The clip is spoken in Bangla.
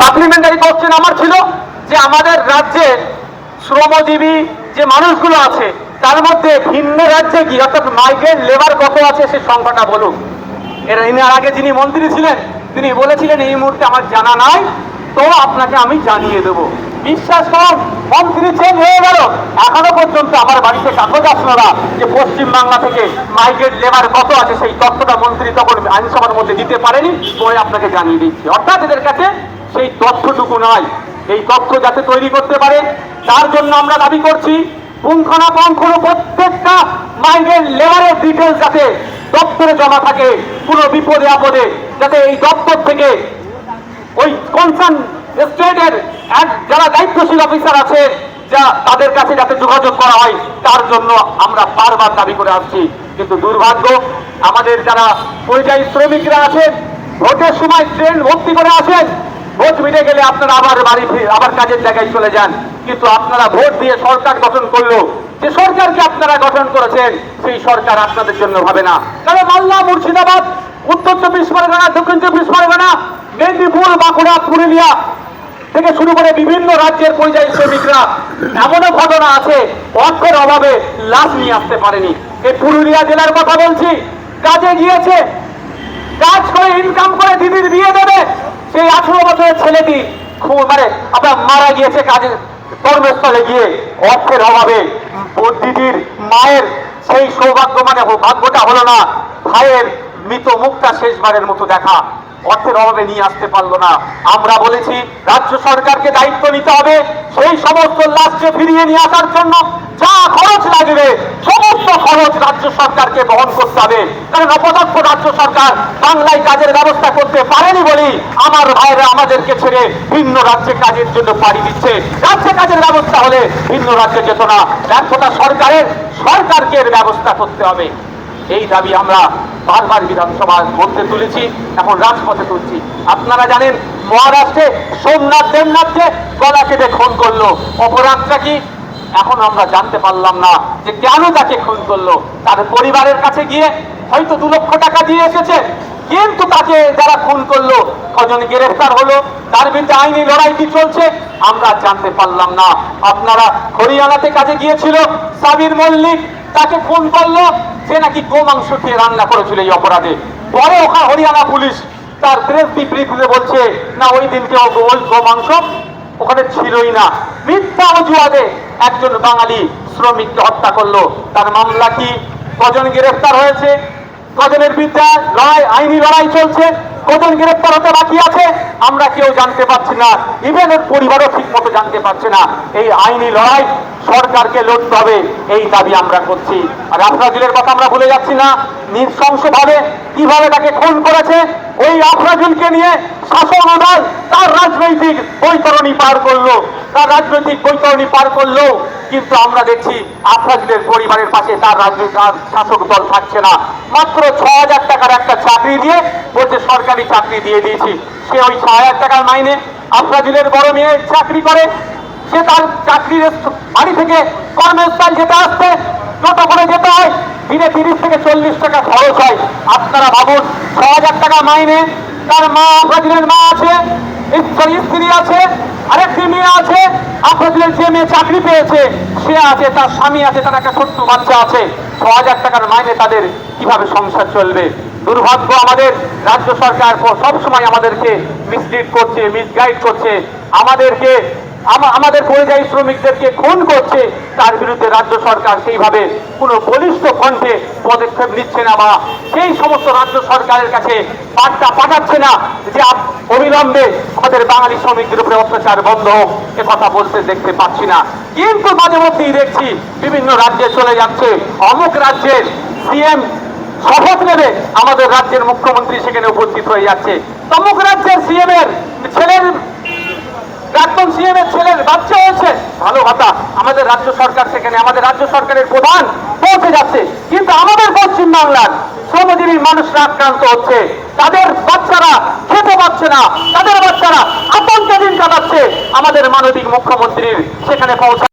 সাপ্লিমেন্টারি কোশ্চেন আমার ছিল যে আমাদের রাজ্যে শ্রমজীবী যে মানুষগুলো আছে, তার মধ্যে ভিন্ন রাজ্যে কি অর্থাৎ মাইগ্রেন্ট লেবার কত আছে সে সংখ্যাটা বলুন। এর এর আগে যিনি মন্ত্রী ছিলেন, তিনি বলেছিলেন, এই মুহূর্তে আমার জানা নাই, তো আপনাকে আমি জানিয়ে দেবো। বিশ্বাস করুন, মন্ত্রী চেঞ্জ হয়ে গেল। এখনও পর্যন্ত আমার বাড়িতে কাগজ আসলো না যে পশ্চিম বাংলা থেকে মাইগ্রেন্ট লেবার কত আছে, সেই তথ্যটা মন্ত্রী তখন আইনসভার মধ্যে দিতে পারেনি পরে আপনাকে জানিয়ে দিচ্ছি। অর্থাৎ এদের কাছে সেই তথ্যটুকু নয় এই তথ্য যাতে তৈরি করতে পারে, তার জন্য আমরা দাবি করছি পুঙ্খানাপুঙ্খ প্রত্যেকটা মাইগ্রেন্ট লেবারের ডিটেলস যাতে দপ্তরে জমা থাকে পুরো বিপদে আপদে, যাতে এই দপ্তর থেকে ওই কনসার্ন স্টেটের যারা দায়িত্বশীল অফিসার আছে, যা তাদের কাছে যাতে যোগাযোগ করা হয়, তার জন্য আমরা বারবার দাবি করে আসছি। কিন্তু দুর্ভাগ্য, আমাদের যারা পরিযায়ী শ্রমিকরা আছেন, ভোটের সময় ট্রেন ভর্তি করে আসেন ভোট মিটে গেলে আপনারা আবার বাড়ি আবার কাজের জায়গায় চলে যান। কিন্তু আপনারা ভোট দিয়ে সরকার গঠন করল যে সরকারকে আপনারা গঠন করেছেন, সেই সরকার আপনাদের জন্য হবে না। কারণ মাল্লা মুর্শিদাবাদ, উত্তর চব্বিশ পরগনা, দক্ষিণ চব্বিশ পরগনা, মেদিনীপুর, বাঁকুড়া, পুরুলিয়া থেকে শুরু করে বিভিন্ন রাজ্যের পরিযায়ী শ্রমিকরা এমনও ঘটনা আছে অর্থের অভাবে লাশ নিয়ে আসতে পারেনি। এই পুরুলিয়া জেলার কথা বলছি। কাজে গিয়েছে। কাজ করে ইনকাম করে দিদির বিয়ে দেবে। সেই আঠারো বছরের ছেলেটি খুব মানে আপনার মারা গিয়েছে কাজে কর্মস্থলে গিয়ে অর্থের অভাবে। দিদির মায়ের সেই সৌভাগ্য মানে ভাগ্যটা হলো না। ভাইয়ের মৃত মুখটা শেষবারের মতো দেখা। অর্থের অভাবে নিয়ে আসতে পারল না। আমরা বলেছি, রাজ্য সরকারকে দায়িত্ব নিতে হবে সেই সমস্ত লাশকে ফিরিয়ে নিয়ে আসার জন্য যা খরচ লাগবে, সমস্ত খরচ রাজ্য সরকারকে বহন করতে হবে। কারণ অপদক্ষ রাজ্য সরকার বাংলায় কাজের ব্যবস্থা করতে পারেনি বলেই আমার ভাইরা আমাদেরকে ছেড়ে ভিন্ন রাজ্যে কাজের জন্য পাড়ি দিচ্ছে। রাজ্যে কাজের ব্যবস্থা হলে ভিন্ন রাজ্যে যেত না। ব্যর্থতা সরকারের, সরকারকে ব্যবস্থা করতে হবে। এই দাবি আমরা বারবার বিধানসভার মধ্যে তুলেছি, এখন রাজপথে তুলছি। আপনারা জানেন, মহারাষ্ট্রে সোমনাথ দেবনাথকে গলা কেটে খুন করল। অপরাধটা কি? এখন আমরা জানতে পারলাম না যে কেন তাকে খুন করল। তার পরিবারের কাছে গিয়ে হয়তো দু লক্ষ টাকা দিয়ে এসেছে, কিন্তু তাকে যারা খুন করল, কজন গ্রেফতার হলো, তার বিরুদ্ধে আইনি লড়াই কি চলছে, আমরা জানতে পারলাম না। আপনারা হরিয়ানাতে কাজে গিয়েছিল সাবির মল্লিক, তাকে খুন করল। সে নাকি গোমাংস খেয়ে রান্না করেছিল এই অপরাধে। পরে ওখানে হরিয়ানা পুলিশ তার প্রেস বিবৃতিতে বলছে, না, ওই দিনকে ওই গোমাংস ওখানে ছিলই না। মিথ্যা অজুহাতে একজন বাঙালি শ্রমিককে হত্যা করল। তার মামলা কি কজন গ্রেফতার হয়েছে? কজনের বিরুদ্ধে লড়াই, আইনি লড়াই চলছে? কজন গ্রেফতার হতে বাকি আছে? আমরা কেউ জানতে পারছি না। ইভেন এর পরিবারও ঠিক মতো জানতে পারছে না। এই আইনি লড়াই সরকারকে লড়তে হবে, এই দাবি আমরা করছি। আর আফরাজুলের কথা আমরা ভুলে যাচ্ছি না। নৃশংসভাবে কীভাবে তাকে খুন করেছে, ওই আফরাজুলকে নিয়ে শাসক দল তার রাজনৈতিক বৈতরণী পার করল। তার রাজনৈতিক বৈতরণী পার করল। কিন্তু আমরা দেখছি আফরাজুলের পরিবারের পাশে তার রাজনৈতিক শাসক দল থাকছে না। মাত্র ছ হাজার টাকার একটা চাকরি দিয়ে বলছে সরকারি চাকরি দিয়ে দিয়েছি। সে ওই ছ হাজার টাকার মাইনে আফরাজুলের বড় মেয়ে চাকরি করে। সে তার চাকরির বাড়ি থেকে কর্মস্থল যেতে আসতে টোটো করে যেতে হয়। দিনে তিরিশ থেকে চল্লিশ টাকা খরচ হয়। আপনারা ভাবুন ছ হাজার টাকা মাইনে তার মা আফরাজুলের মা আছে স্ত্রী আছে, আরেকটি মেয়ে আছে। আপনাদের যে মেয়ে চাকরি পেয়েছে, সে আছে, তার স্বামী আছে, তার একটা ছোট্ট বাচ্চা আছে। ছ হাজার টাকার মাইনে তাদের কীভাবে সংসার চলবে? দুর্ভাগ্য আমাদের রাজ্য সরকার সব সময় আমাদেরকে মিসলিড করছে মিসগাইড করছে। আমাদেরকে আমাদের পরিযায়ী শ্রমিকদেরকে খুন করছে। তার বিরুদ্ধে রাজ্য সরকার সেইভাবে কোনো বলিষ্ঠ কণ্ঠে পদক্ষেপ নিচ্ছে না বা সেই সমস্ত রাজ্য সরকারের কাছে বার্তা পাঠাচ্ছে না যে অবিলম্বে আমাদের বাঙালি শ্রমিকদের উপরে অত্যাচার বন্ধ হোক। কথা বলতে দেখতে পাচ্ছি না। কিন্তু মাঝে মধ্যেই দেখছি বিভিন্ন রাজ্যে চলে যাচ্ছে। অমুক রাজ্যের সিএম শপথ নেবে, আমাদের রাজ্যের মুখ্যমন্ত্রী সেখানে উপস্থিত হয়ে যাচ্ছে। তমুক রাজ্যের সিএম এর ছেলের প্রাক্তন সিএম এর ছেলের বাচ্চা হয়েছে। ভালো কথা। আমাদের রাজ্য সরকার সেখানে, আমাদের রাজ্য সরকারের প্রধান পৌঁছে যাচ্ছে। কিন্তু আমাদের পশ্চিম বাংলার শ্রমজীবী মানুষরা আক্রান্ত হচ্ছে। তাদের বাচ্চারা খেতে পাচ্ছে না। তাদের বাচ্চারা আতঙ্কে দিন কাটাচ্ছে। আমাদের মানবিক মুখ্যমন্ত্রীর সেখানে পৌঁছা